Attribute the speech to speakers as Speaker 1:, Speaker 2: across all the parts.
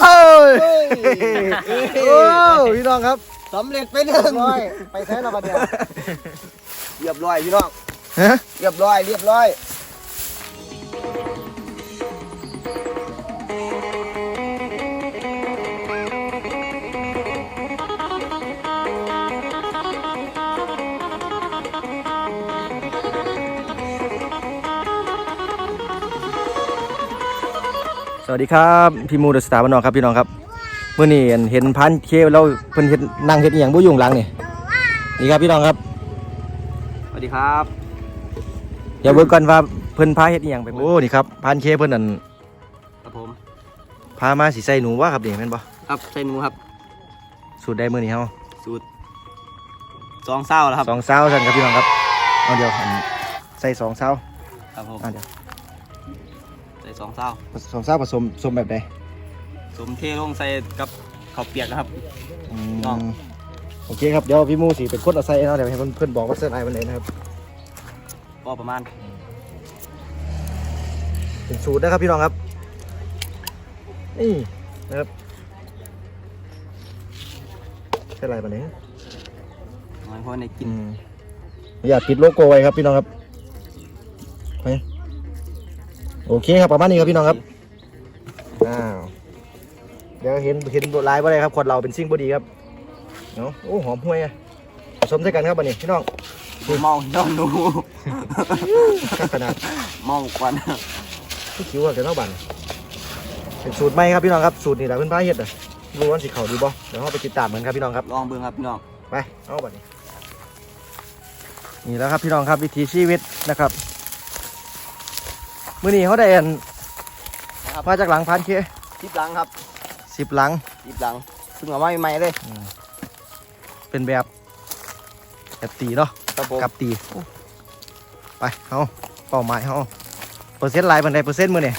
Speaker 1: เอ้ยโอ้พี่น้องครับ
Speaker 2: สำเร็จไปหนึ่ง
Speaker 1: ร้อยไปใช้เราบัดเดียว
Speaker 2: เรียบร้อยพี่น้อง
Speaker 1: ฮะ
Speaker 2: เรียบร้อยเรียบร้อย
Speaker 1: วัสดีครับพี่มูเดอะสตาร์บ้านนอกครับพี่น้องครับเมื่อนี้เห็นพันเคเราเพิ่นเห็นนั่งเห็ดอหย่างบุยุ่งหลังนี่นี่ครับพี่น้องครับ
Speaker 2: สวัสดีครับ
Speaker 1: อย่าเบิ่งก่อนว่าเพิ่นพาเฮ็ดอหย่างไปโอ้นี่ครับพันเคเพิ่นนั่น
Speaker 2: ครับผม
Speaker 1: พามาสิใส่หนูว่าครับนี่แม่นบ่
Speaker 2: ครับใส่หนูครับ
Speaker 1: สูตรใดมื้อนี้เฮา
Speaker 2: สูตรสองเศร้าแล้วครับ
Speaker 1: สองเซาวซั่นครับพี่น้องครับเอาเดี๋ยวอันใส่สองเซาว
Speaker 2: ครับผม
Speaker 1: อ่าเดี๋ยว
Speaker 2: ใส่สองเศร้า
Speaker 1: สองเซาวผสมผสมแบบใด
Speaker 2: สมเทลงใส่กับข้าวเปียกนะครับ
Speaker 1: อื
Speaker 2: น้อง
Speaker 1: มโอเคครับ เดี๋ยวพี่มูสิเป็นคนเอาใส่เนาะเดี๋ยวให้เพิ่นเพิ่นบอกว่าเส้นไอ้มันไหนนะครับ
Speaker 2: ก็ประมาณ
Speaker 1: เป็นสูตรนะครับพี่น้องครับ นี่นะครับใช่ไรปะเนี่ย
Speaker 2: น้อยคนในกิน
Speaker 1: อย่าติดโลโก้ไว้ครับพี่น้องครับไป โอเคครับประมาณนี้ครับพี่น้องครับอ้าวเดี๋ยวเห็นเห็นลายว่าอะไรครับคนเราเป็นซิ่งบอดีครับเนาะโอ้หอมห่วยอะผสมด้วยกันครับบันนี้พี่น้อง
Speaker 2: เมาย้อนหนู
Speaker 1: ขนาด
Speaker 2: เมากวน
Speaker 1: ที่คิ้วกันเท่าบันเป็นสูตรใหม่ครับพี่น้องครับสูตรนี่แหละเพื่อนพาเฮ็ดอะรู้ว่าสิเขาดีบ่เดี๋ยวเราไปติดตามกันครับพี่น้องครับ
Speaker 2: ลองเบิ่งครับพี่น้อง
Speaker 1: ไปเอาบัดนี้นี่แล้วครับพี่น้องครับวิถีชีวิตนะครับ มื้อนี้เขาได้อันมาจากหลังพันเค
Speaker 2: ทิปหลังครับ
Speaker 1: สิบหลัง
Speaker 2: ทิปหลังซึ่งเอาไว้ใหม่ๆเลย
Speaker 1: เป็นแบบแบบตีเนาะ
Speaker 2: ครับผม
Speaker 1: กับตีไปเอาเป้าหมายเอาเปอร์เซ็นต์หลายบันไดเปอร์เซ็นต์มื้อนี่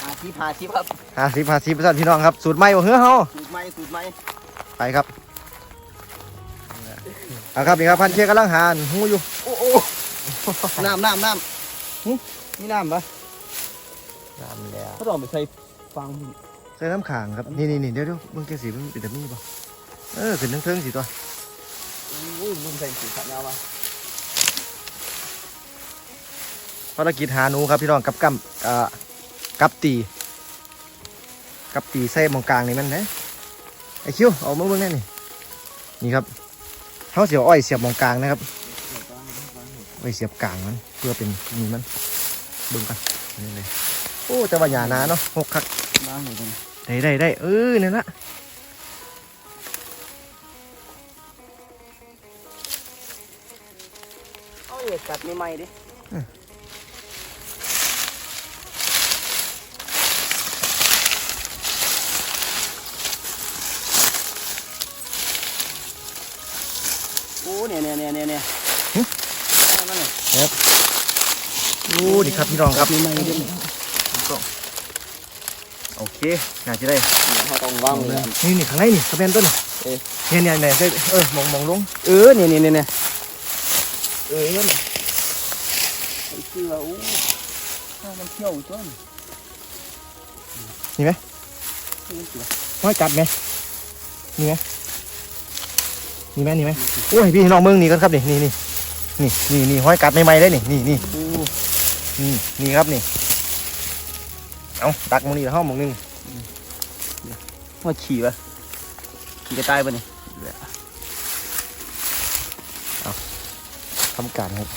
Speaker 2: หาทิปหาทิปครับ
Speaker 1: ห้าสิบห้าสิบเปอร์เซ็นต์พี่น้องครับสูตรใหม่บ่เฮ้อเฮา
Speaker 2: สูตรใหม่สูตรใหม่
Speaker 1: ไปครับเอาครับนี่ครับพันเคกำลังหาอันหูอยู่
Speaker 2: โอ้โอ้น้ำน้ำน้ำหึนี่น้ำปะ
Speaker 1: น้ำแล้ว
Speaker 2: เขาต้องไปใส่ฟัง
Speaker 1: ใส่น้ำขางครับนี่นี่นี่เดี๋ยวเดี๋ยวมึงแกสีมึงเป็นแบบนี้ป่ะเออขึ้นทั้งเทิงสิตัว
Speaker 2: อุ้ยลืมใส่สีขาวมา
Speaker 1: ภารกิจหาหนูครับพี่น้องกับกำอ่ากับตีกับตีใส่หมองกลางนี่มันนะไอคิวเอามาเบิ่งแน่นี่นี่ครับเขาเสียบอ้อยเสียบหมองกลางนะครับอ้อยเสียบกลางมันเพื่อเป็นนี่มันเบิ่งกันนี่เลย โอ้จะว่าหยาหนาเนาะหกคัก
Speaker 2: ล้างหน่อยกัน
Speaker 1: ได้ได้ได้เออนี่นละ
Speaker 2: เอาเอกกัดใหม่ๆดิโอ้เนี่ยเนี่ยเนี่ยเนี่ยเนี่ยนั่นนั่นเนี่ย
Speaker 1: โอ้นี่ครับพี่น้องครับ
Speaker 2: ใหม่ๆดิ
Speaker 1: โอเคน่าจะได้
Speaker 2: เขาต้องวางเลย
Speaker 1: นี่นี่ข้างในนี่สเปนต้น
Speaker 2: เอ๊ะ
Speaker 1: เนี่ยเนี่ยเนี่ยเนี่ยเออมองมองลง
Speaker 2: เออเนี่ยเนี่ยเนี่ยเนี่ยเออเนี่ยไอ้เสืออู้ถ้ามันเที่ยวต้น
Speaker 1: นี่ไหม
Speaker 2: เสือ
Speaker 1: ห้อยกัดไหมนี่ไหมนี่ไหมนี่ไหมโอ้ยพี่น้องเมืองนี่กันครับนี่นี่นี่นี่นี่นี่ห้อยกัดใหม่ๆเลยนี่นี่นี่
Speaker 2: อู้
Speaker 1: นี่นี่ครับนี่ เอาตักหมองนี่แล้วห้องมองหนึง
Speaker 2: ว่าขี่ปะขี่กระต่ายปะเนี่ย
Speaker 1: ทำการครับ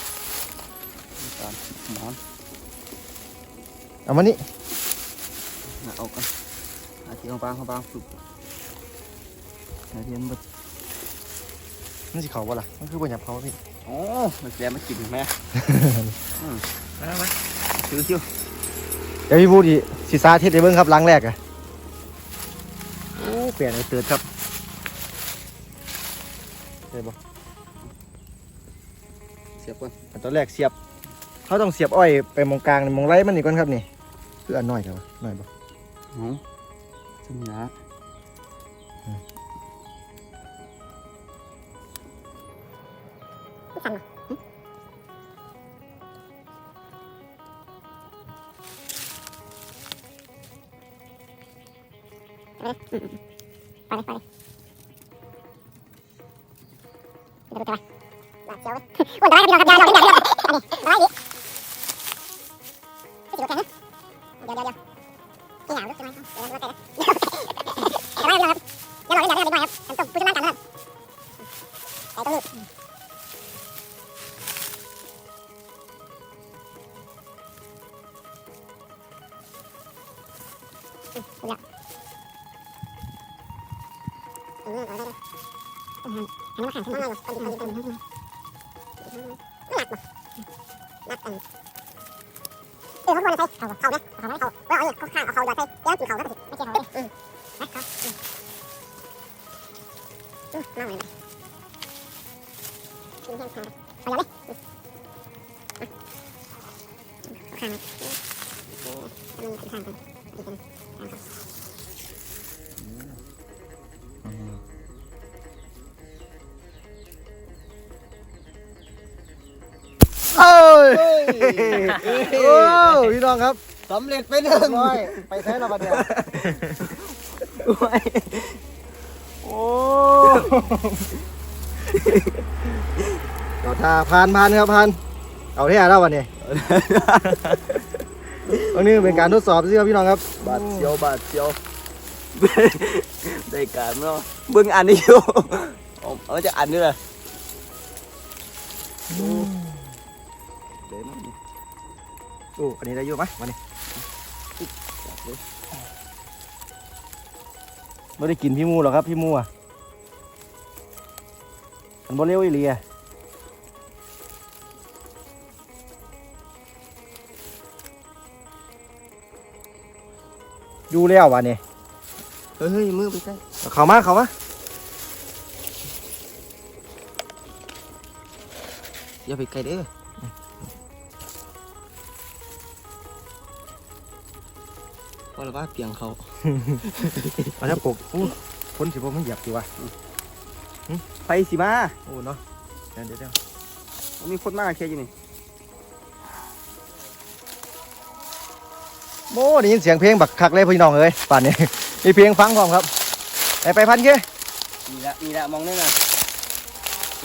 Speaker 2: หมอน
Speaker 1: เอามานี่
Speaker 2: เอากันอาเทียมบางเขาบางสุดอาเทียมบด
Speaker 1: มันสิเขาบ่ล่ะมันคือบนหยับเขาพี่
Speaker 2: โอ้มันแกมากินไหมมาไหมชิวชิว
Speaker 1: เดี๋ยวพี่พูดอี สิสาธิตให้เบิ้งครับหลังแรกอะโอ้เปลี่ยนไอ้เตือนครับเห็นบ่
Speaker 2: เสียบก่อน
Speaker 1: อันตอนแรกเสียบ เขาต้องเสียบอ้อยไปมองกลางมองไรมันนี่ก่อนครับนี่คืออันน้อยเถอะน้อยบ่
Speaker 2: โอ้สมีนะ
Speaker 1: đi ừ. qua đây qua
Speaker 3: đây Được rồi đấy Ủa, đó là cái gì đó, đó là cái gì đó, đó là cái gì Cái gì có cái hết Cái không, để nó có cái đó Đó gì đó, cái gì đó, đó là cái gì đó, đó là cái gì đó, đó cái đó, đó là cái gì đó, đó là cái gì đó, đó là cái gì đó, đó là cái gì đó, đó là cái oh
Speaker 1: พี่น้องครับ
Speaker 2: สำเร็จไปหนึ่ง
Speaker 1: ร้อยไปใช้เราบัดเนี่ย
Speaker 2: โอ้
Speaker 1: เอาท่าผ่านผ่านครับผ่านเอาที่ไหนแล้ววันนี้วันนี้เป็นการทดสอบสิครับพี่น้องครับ
Speaker 2: บาดเสียวบาดเสียวได้การเนาะเบิ่งอันนี้อยู่เอาเอาจะอันนี้เลยเดี๋ยวมัน
Speaker 1: โอ้อันนี้ได้เยอะไหมวันนี้ไม่ได้กินพี่มูหรอกครับพี่มูอะมันบ่เร็วอีหลีอะอยู่แล้ววันนี้
Speaker 2: เฮ้ยมือไปใกล้
Speaker 1: เข้ามาเข้ามา
Speaker 2: อย่าไปไกลเด้อ ว่าแล้วว่าเปียงเขา
Speaker 1: เอาถ้าปกอู้พ้นสิผมไม่เหยียบดีวะ
Speaker 2: ไปสิมา
Speaker 1: โอ้เนาะเดี๋ยวเดี๋ยวเดี๋ยว
Speaker 2: มีคนมากแค่ยี่นี่
Speaker 1: โม่ได้ยินเสียงเพลงบักคักเลยพี่น้องเอ้ยป่านนี้มีเพลงฟังพร้อมครับไปไปพันเก้
Speaker 2: มีละมีละมองได้นะ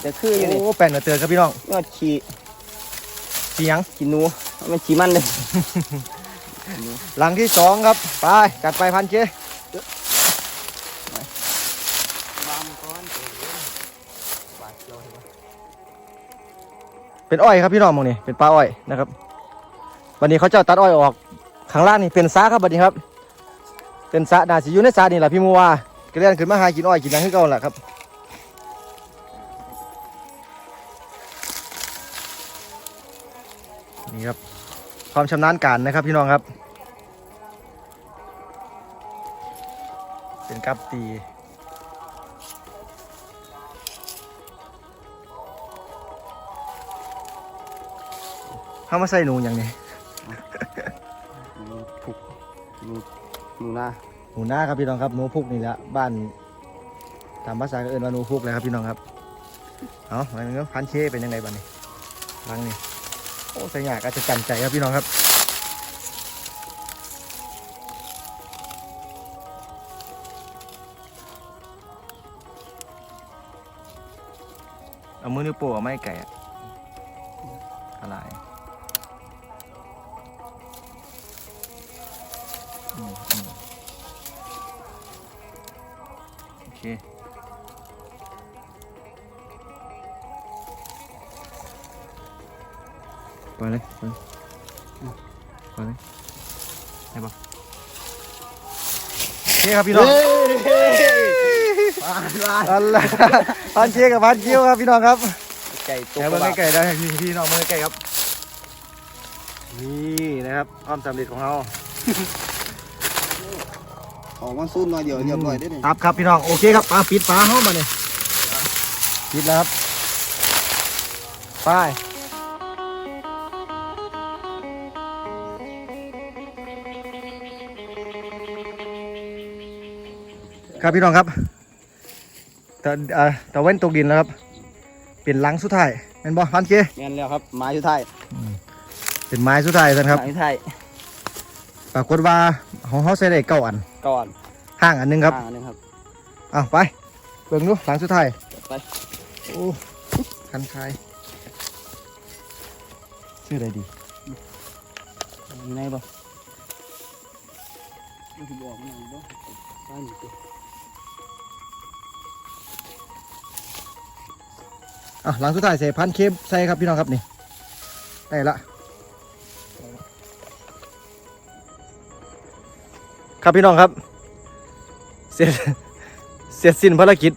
Speaker 2: แต่คืออยู่นี่
Speaker 1: โอ้แป้นเหนือเตือนครับพี่น้อง
Speaker 2: ยอดขี่
Speaker 1: เสียง
Speaker 2: ขี่หนูมันขี่มันเลย
Speaker 1: หลังที่สองครับ ไป จัดไปพันเก้
Speaker 2: บามก้อนบาดเจียว
Speaker 1: เป็นอ้อยครับพี่น้องมองนี่เป็นปลาอ้อยนะครับ วันนี้เขาเจ้าตัดอ้อยออกข้างล่างนี่เป็นซาครับวันนี้ครับ เป็นซาน่าสิอยู่ในซานี่แหละพี่มัวาก็เล่นขึ้นมาหากินอ้อยกินหยังขึ้นเก่าแหละครับนี่ครับ ความชำนาญการนะครับพี่น้องครับ เป็นกับตีเขามาใส่หนูอย่างนี้
Speaker 2: ผูกหนูหนูนา
Speaker 1: หนูหน้าครับพี่น้องครับหนูพุกนี่แหละบ้านตามภาษาก็เอิ้นว่าหนูพุกเลยครับพี่น้องครับเอาอันนี้ก็พันเชเป็นยังไงบ้างนี่รังนี่ โอ้ใส่ยากอาจจะกันใจครับพี่น้องครับเอามือนิ้วโป้งเอาไม้ไก่อะอะไรโอเค ไปเลยไปเลยไปเลยให้บอกโอเคครับพี่น้องอันละพันเชียกับพันเชียวครับพี่น้องครับ
Speaker 2: ไก่ตัว
Speaker 1: แก
Speaker 2: ก
Speaker 1: เมื่
Speaker 2: ระ
Speaker 1: อ
Speaker 2: บะ
Speaker 1: ไก่ได้พี่พี่น้องเมื่อไก่ครับนี่นะครับความสำเร็จของเรา
Speaker 2: ออกมาซูนหน่อยเดียวเรียบร้อยได้เลย
Speaker 1: ครับครับพี่น้องโอเคครับมาปิดฝาห้องมาเนี่ยปิดแล้วครับไป ครับพี่น้องครับแต่เอ่อแต่เว้นตกดินแล้วครับ เป็นหลังสุดท้ายเป็นบ่พันเค
Speaker 2: งั้นแล้วครับไม้สุดท้าย
Speaker 1: เป็นไม้สุดท้ายท่านครับ
Speaker 2: ไม้สุดท้าย
Speaker 1: ปรากฏว่าของเขาใส่ได้เก้าอัน
Speaker 2: ก่อน
Speaker 1: ห่างอันหนึงครับ
Speaker 2: อ่าหนึงครับ
Speaker 1: อ้าวไปเบิ่งดูหลังสุดท้าย
Speaker 2: ไป
Speaker 1: โอ้คันคายชื่ออะไรดี
Speaker 2: อยู่ในบ่มันสิบอกมันบ่ใช่นี่ติ
Speaker 1: อะหลังสุดท้ายใส่พันเคฟใส่ครับพี่น้องครับนี่ได้ละครับพี่น้องครับ เสร็จเสร็จสิ้นภารกิจ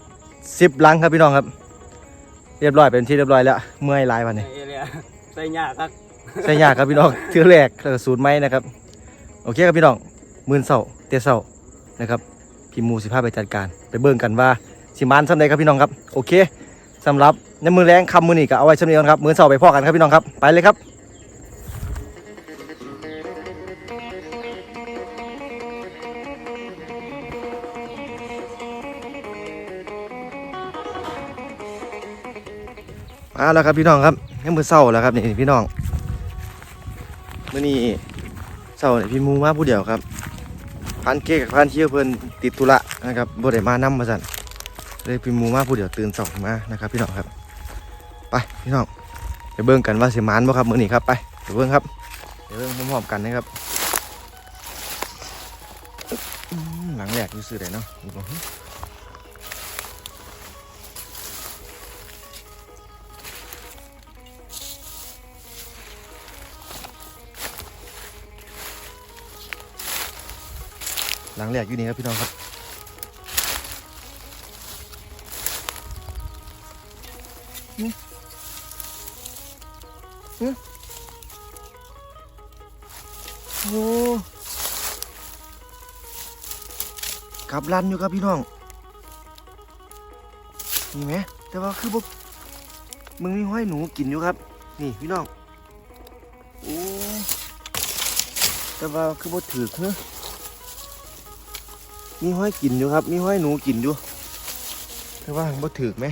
Speaker 1: สิบหลังครับพี่น้องครับ เรียบร้อยเป็นที่เรียบร้อยแล้วเมื่อยหลายวันนี้
Speaker 2: ใส่เลยใส่ยากครับ
Speaker 1: ใช่ยากครับพี่น้องเทือแรกแล้วก็สูตรไม้นะครับ โอเคครับพี่น้องมื่นเสาเตี้ยเสานะครับพี่หมูสิพาไปจัดการ ไปเบิ่งกันว่าสิมานสำใดครับพี่น้องครับ โอเคสำหรับ ในมือแรงคำมือนี่ก็เอาไว้สำเนียงครับมือเสาไปพ่อกันครับพี่น้องครับไปเลยครับมาแล้วครับพี่น้องครับในมือเสาแล้วครับนี่พี่น้องมื่อนี้เสาเนี่ยพี่มูมาผู้เดียวครับพันเก้กับพันเชี่ยวเพิ่นติดธุระนะครับบ่ได้มานำมาสั่นเลยพี่มูมาผู้เดียวตื่นสองมานะครับ พี่น้องครับ ไปพี่น้องไปเบิ่งกันว่าสิมานบ่ครับมื้อนี้ครับไปไปเบิ่งครับไปเบิ่งพร้อมๆกันนะครับหลังแหลกอยู่ซื่อได้เนาะอีกบ่หลังแหลกอยู่นี่ครับพี่น้องครับ โอ้กลับรันอยู่ครับพี่น้องนี่ไหมแต่ว่าคือพวกมึงมีห้อยหนูกินอยู่ครับ นี่พี่น้องโอ้แต่ว่าคือบ่ถือเฮ้มีห้อยกินอยู่ครับ มีห้อยหนูกินอยู่แต่ว่าบ่ถือไหม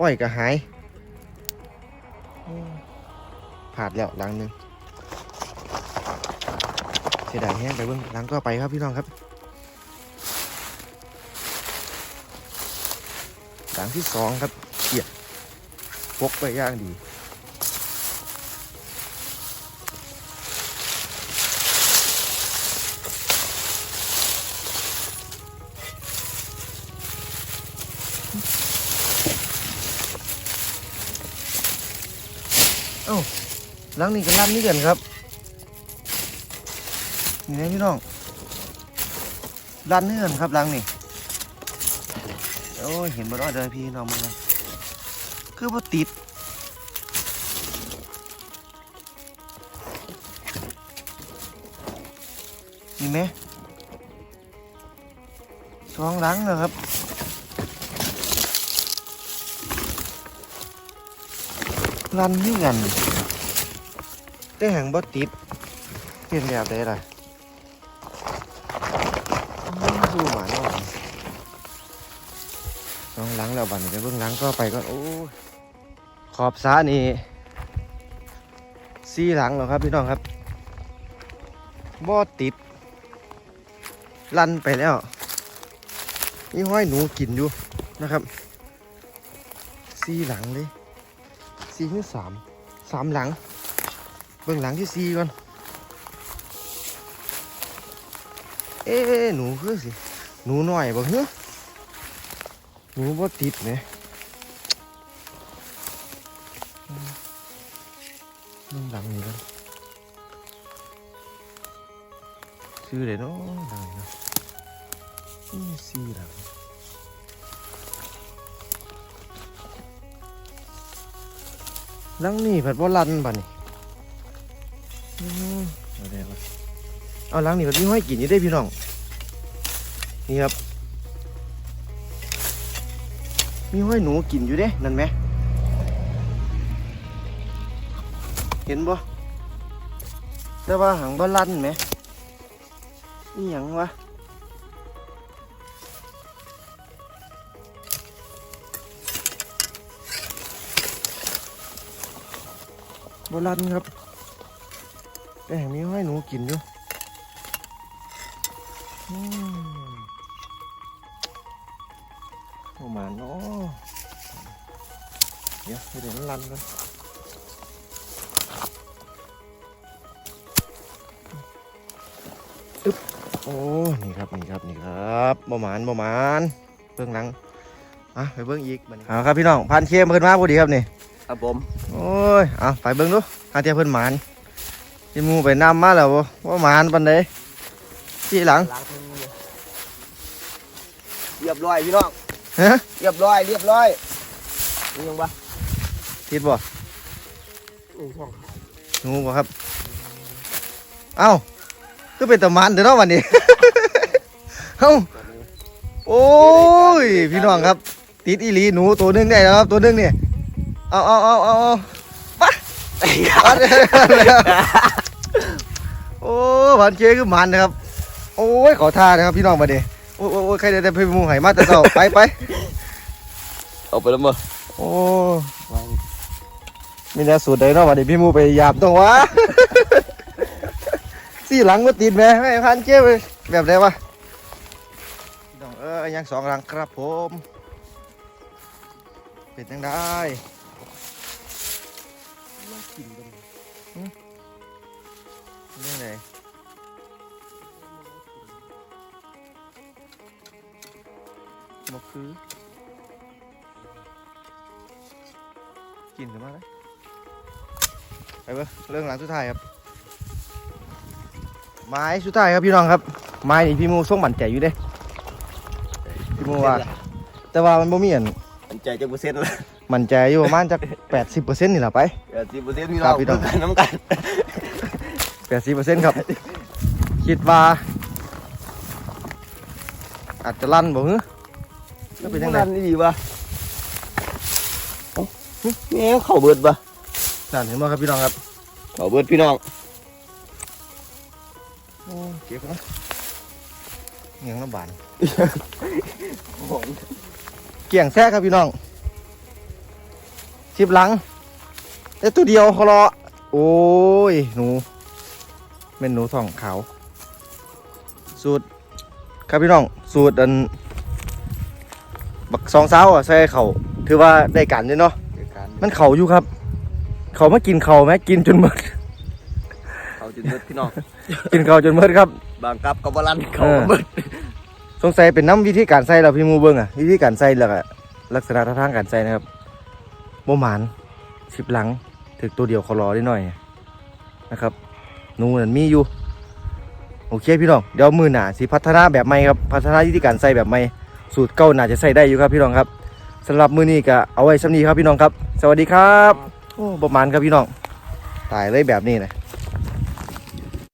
Speaker 1: อ้อยก็หาย ขาดแล้วหลังหนึงเสียดายแห้งไปเบื้องหลังก็ไปครับพี่น้องครับ หลังที่สองครับเกียบพกไปย่างดี หลังนี้ก็ลำนี่กันครับนี่นะพี่น้องรันเนื่อนครับรังนี่โอ้ยเห็นบ่รอดเลยพี่น้องมันนะคือบ่ติดนี่ไหมสองหลังนะครับรันนี่กัน แต่แห่งบ่ติดเป็นแบบใดล่ะสู้หมาเนาะน้องล้างแล้วบัดนไปเบิ่งล้างก็ไปก่อนโอ้ขอบสานี่ซีหลังแล้วครับพี่น้องครับบ่ติด ลั่นไปแล้วนี่ห้อยหนูกินอยู่นะครับซีหลังเลยซีที่สามสามหลัง เบิ่งหลังที่ซีก่อน เอ๊หนูคือสิ หนูหน่อยบ่เฮ้หนูบ่ติดไหมนั่งหลังนี่กันชื่อเลยเนาะหลังนี่เนาะนี่สี่หลังหลังนี่ผัดบ่ลันบ่นี่ เอาได้ปะเอาหลังนี่แบบนี้ห้อยกินอยู่ได้พี่น้อง นี่ครับ มีห้อยหนูกินอยู่เด้ นั่นไหม เห็นบ่แต่ว่าหางบ่ลั่นไหมนี่หยังวะบ่ลั่นครับ แป้งมีให้หนูกินอยู่ประมาณเนาะเดี๋ยวให้เดี๋ยวนลันกันอึ๊บโอ้ นี่ครับ นี่ครับ นี่ครับประมาณประมาณเบื้องหลัง อะ ไปเบื้องอีกเอาครับพี่น้อง พันเข้มเพิ่นมาพอดีครับนี่
Speaker 2: ครับผม
Speaker 1: โอ้ยอะไปเบื้องดูอาเทียเพิ่นหมาน ที่หมูไปนำมาแล้วบ่ว่าหมานปานใดที่หลัง
Speaker 2: ล้างมือเรียบร้อยพี่น้อง
Speaker 1: ฮะ
Speaker 2: เรียบร้อยเรียบร้อยนี่ยังปะ
Speaker 1: คิดบ่
Speaker 2: นี่ช่อง
Speaker 1: หนูบ่ครับ เอ้าก็เป็นตะหมานเด้อเนาะวันนี้เอ้าโอ้ยพี่น้องครับ ติดอีหลีหนูตัวหนึงได้แล้วครับตัวหนึงนี่เอาเอาเอาเอาเอาเอาเด้อโอ้พันเคคือหมันนะครับ โอ้ยขอท่านะครับพี่น้องมาดิโอ้ยโอ้ยโอ้ยใครได้ได้พี่หมูไห่มาแต่เช้าไปไป
Speaker 2: เอาไปแล้วมั้ง
Speaker 1: โอ้มีแนวสูตรใดเนาะมาดิพี่หมูไปหยาบต้องวะสี่หลังมาติดไหมให้พันเก็บแบบไหนวะพี่น้องเออยังสองหลังครับผม เป็นยังได้เป็นยังไง บ่คือ กินกันมาเลยไปเบ้อเรื่องหลังสุดท้ายครับ ไม้สุดท้ายครับพี่น้องครับ ไม้นี่พี่มูส่งบั่นใจอยู่เด้พี่มูว่า แต่ว่ามันบ่มีอัน
Speaker 2: มันใจจะเปอร์เซ็นต์ละ
Speaker 1: มั่นใจอยู่ประมาณจักแปดสิบเปอร์เซ็นต์นี่แหละไป
Speaker 2: แปดสิบเปอร์เซ็นต์พี่
Speaker 1: ครั
Speaker 2: น้
Speaker 1: บ
Speaker 2: อง
Speaker 1: พี่น้อง
Speaker 2: กันน้ำกัน
Speaker 1: แปดสิบเปอร์เซ็นต์ครับ คิดว่า อาจจะลั่นบ่ฮึก็ เป็นยังไง
Speaker 2: นี่ดีปะนี่เข่าเบิดปะ
Speaker 1: นั่นเห็นบ่ครับพี่น้องครับ
Speaker 2: เข่าเบิดพี่น้อง
Speaker 1: โอ้เก็บนะเงี้ยงน้ำบานเกี่ยงแท้ครับพี่น้องชิบหลังแต่ตัวเดียวเขารอโอ้ย หนูเป็นหนูท่องขาว สูตร ครับพี่น้อง สูตรอัน บักสองสาวอะใส่เขาถือว่าได้กันเลยเนาะ
Speaker 2: เจอกัน
Speaker 1: มันเขาอยู่ครับ เขามากินเขาไหมกินจนหมด
Speaker 2: เข่าจนเบิดพี่น้อง
Speaker 1: กินเขาจนหมดครับ
Speaker 2: บางกับกับบาลันเข่าก็เบิด
Speaker 1: สงสัยเป็นน้ำวิธีการใส่เราพี่หมูเบิ้งอะวิธีการใส่แล้วก็ลักษณะท่าทางการใส่นะครับโมหมานสิบหลังถึกตัวเดียวเขารอได้หน่อยนะครับหนูนั่นมีอยู่โอเคพี่น้องเดี๋ยวมือหนาสิพัฒนาแบบใหม่ครับพัฒนาวิธีการใส่แบบใหม่ สูตรเก่าน่าจะใส่ได้อยู่ครับพี่น้องครับสำหรับมือนี้ก็เอาไว้สำนีครับพี่น้องครับ สวัสดีครับ โอ้ประมาณครับพี่น้อง ตายเลยแบบนี้นะ